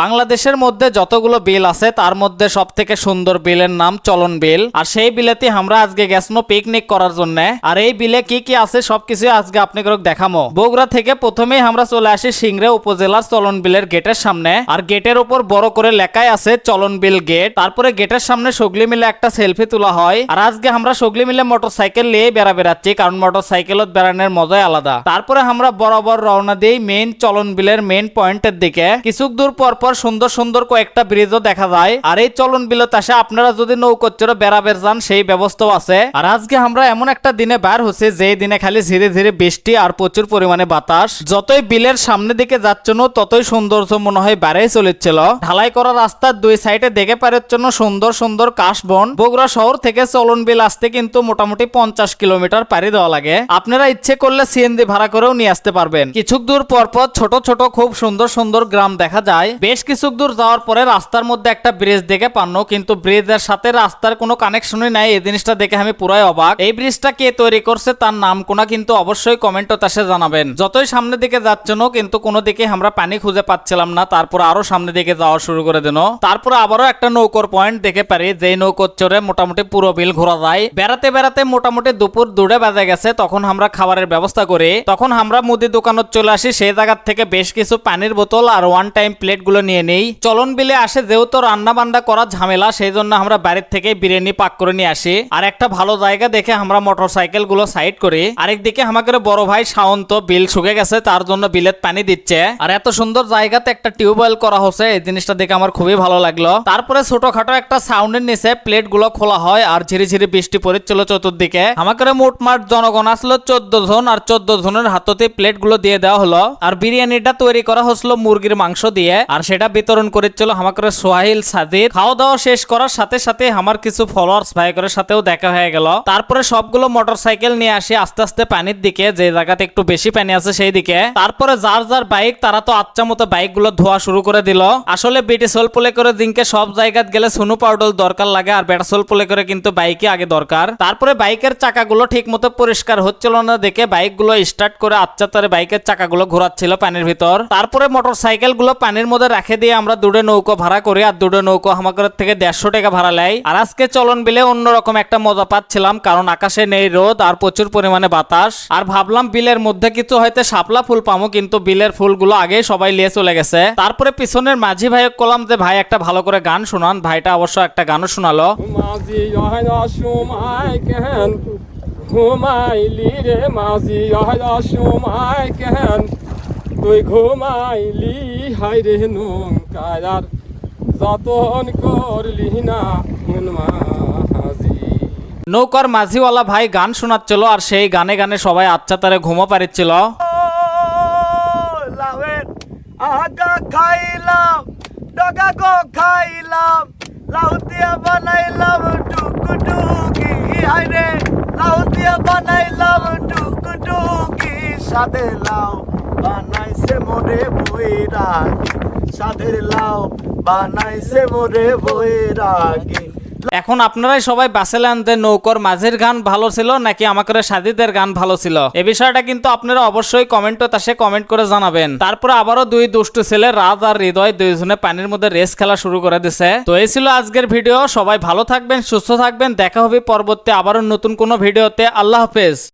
বাংলাদেশের মধ্যে যতগুলো বিল আছে, তার মধ্যে সব থেকে সুন্দর বিলের নাম চলন বিল। আর সেই বিলেতে আমরা আজকে গেছনো পিকনিক করার জন্য। আর এই বিলে কি কি আছে সবকিছু আজকে আপনাকে দেখামো। বগুড়া থেকে প্রথমেই আমরা চলে আসি সিংড়ে উপজেলার চলন বিলের গেটের সামনে। আর গেটের উপর বড় করে লেখাই আছে চলন বিল গেট। তারপরে গেটের সামনে সগলি মিলে একটা সেলফি তোলা হয়। আর আজকে আমরা সগলি মিলে মোটর সাইকেল নিয়ে বেড়া বেড়াচ্ছি কারণ মোটর সাইকেলত বেড়ানোর মজাই আলাদা। তারপরে আমরা বরাবর রওনা দিই মেইন চলন বিলের মেইন পয়েন্টের দিকে। কিছু দূর পর পর সুন্দর সুন্দর কয়েকটা ব্রিজও দেখা যায়। আর এই চলন বিলত আসে, আপনারা যদি নৌকোচ্চরে বেড়াবের যান, সেই ব্যবস্থাও আছে। আর আজকে আমরা এমন একটা দিনে বার হচ্ছে যে দিনে খালি ধীরে ধীরে বৃষ্টি আর প্রচুর পরিমাণে বাতাস। যতই বিলের সামনে দিকে যাচ্ছেন ততই সৌন্দর্য মনে হয় বাড়াই চলেছিল। ঢালাই করা রাস্তার দুই সাইডে দেখে পারের জন্য সুন্দর সুন্দর কাশবন। বগুড়া শহর থেকে চলন বিল আসতে কিন্তু মোটামুটি পঞ্চাশ কিলোমিটার পাড়ি দেওয়া লাগে। আপনারা ইচ্ছে করলে সিএনজি ভাড়া করেও নিয়ে আসতে পারবেন। কিছু দূর পর পর ছোট ছোট, খুব সুন্দর সুন্দর গ্রাম দেখা যায়। বেশ কিছু দূর যাওয়ার পরে রাস্তার মধ্যে একটা ব্রিজ দেখে পান্ন কিন্তু ব্রিজের সাথে রাস্তার কোনো কানেকশনই নাই। এই জিনিসটা দেখে আমি পুরাই অবাক। এই ব্রিজটা কে তৈরি করছে তার নাম কোনা কিন্তু অবশ্যই কমেন্ট তাসে জানাবেন। যতই সামনের দিকে যাচ্ছেন কিন্তু কোনো দিকে আমরা পানি খুঁজে পাচ্ছিলাম না, তারপর আরও সামনের দিকে যাওয়া শুরু করে দিন তারপর আবারও একটা নৌকোর পয়েন্ট দেখে পারি যে নৌকোর চড়ে মোটামুটি পুরো বিল ঘোরা যায়। বেড়াতে বেড়াতে মোটামুটি দুপুর দুড়ে বাজে গেছে, তখন আমরা খাবারের ব্যবস্থা করি। তখন আমরা মুদি দোকানত চলে আসি, সেই জায়গার থেকে বেশ কিছু পানির বোতল আর ওয়ান টাইম প্লেটগুলো নিয়ে নেই। চলন বিলে আসে যেহেতু রান্না বান্না করা ঝামেলা সেই জন্য আমরা বাড়ির থেকে বিরিয়ানি পাক করে নিয়ে আসি। আর একটা ভালো জায়গা দেখে আমরা মোটর সাইকেলগুলো সাইড করি। আরেকদিকে আমাদের বড় ভাই শাওন্ত বিল শুকে গেছে, তার জন্য বিলেত পানি দিচ্ছে। আর এত সুন্দর জায়গাতে একটা টিউবওয়েল করা হচ্ছে, এই জিনিসটা দেখে আমার খুবই ভালো লাগল। তারপরে ছোটখাটো একটা সাউন্ডের নিচে প্লেটগুলো খোলা হয় আর ঝিরি ঝিরি বৃষ্টি পড়েছিল চতুর্দিকে। আমাদের মোটমাট জনগণ আসলো চোদ্দ জন আর চোদ্দ জনের হাততে প্লেটগুলো দিয়ে দেওয়া হলো। আর বিরিয়ানিটা তৈরি করা হচ্ছিল মুরগির মাংস দিয়ে। আর সেটা বিতরণ করেছিল আমাদের সোহাইল সাদির খাওয়া দাওয়া শেষ করার সাথে সাথে আমার কিছু ফলোয়ার্স ভাইকরের সাথেও দেখা হয়ে গেল। তারপরে সবগুলো মোটর সাইকেল নিয়ে আসি, আস্তে আস্তে পানির দিকে, যে জায়গাতে একটু বেশি পানি আছে সেই দিকে। তারপরে যার যার বাইক তারা তো আচ্ছা মতো বাইকগুলো ধোয়া শুরু করে দিল। আসলে বিটি সোল পোলে করে দিনকে সব জায়গায় গেলে সোনু পাউডার দরকার লাগে আর বেটা সোল পোলে করে কিন্তু বাইকে আগে দরকার। তারপরে বাইকের চাকাগুলো ঠিক মতো পরিষ্কার হচ্ছিল না দেখে বাইকগুলো স্টার্ট করে আচ্ছা তারে বাইকের চাকাগুলো ঘোরাচ্ছিল পানির ভিতর। তারপরে মোটর সাইকেলগুলো পানির মধ্যে রেখে দিয়ে আমরা দুটো নৌকো ভাড়া করি আর দুটো নৌকো আমাদের থেকে দেড়শো টাকা ভাড়া নেয় আর আজকে চলন বিলে অন্যরকম একটা মজা পাচ্ছিলাম, কারণ আকাশে নেই রোদ আর প্রচুর পরিমাণে বাতাস। আর ভাবলাম বিলের মধ্যে কিছু হয়তো শাপলা ফুল পামো, কিন্তু বিলের ফুলগুলো আগেই সবাই নিয়ে চলে গেছে। তারপরে পিছনের মাঝি ভাই কলাম যে, ভাই, একটা ভালো করে গান শোনান। ভাইটা অবশ্য একটা গানও শোনালো। ঘুমাইলি রে মাঝি সময় কেন তুই ঘুমাইলি হাই রে নৌকার যতন করলি না নৌকার মাঝিওয়ালা ভাই গান শোনাচ্ছিল আর সেই গানে গানে সবাই আচ্ছা তারে ঘুমো পারিচ্ছিল আগা খাইলাম ডগা গো খাইলাম লাউ দিয়া বানাইলাম টুকুটুকি। হাইরে লাউ দিয়া বানাইলাম টুকুটুকি। সাদে লাউ বানাইছে মোরে বইরাগি সাদের লাউ বানাইছে মোরে বইরাগি এখন আপনারাই সবাই বাঁচালেন যে নৌকর মাঝির গান ভালো ছিল নাকি আমাকে সাদিদের গান ভালো ছিল? এ বিষয়টা কিন্তু আপনারা অবশ্যই কমেন্ট তাসে কমেন্ট করে জানাবেন। তারপর আবারও দুই দুষ্টু ছেলে রাজ আর হৃদয় দুইজনে পানির মধ্যে রেস খেলা শুরু করে দিছে। তো এই ছিল আজকের ভিডিও। সবাই ভালো থাকবেন, সুস্থ থাকবেন। দেখা হবে পরবর্তী আবারও নতুন কোনো ভিডিওতে। আল্লাহ হাফেজ।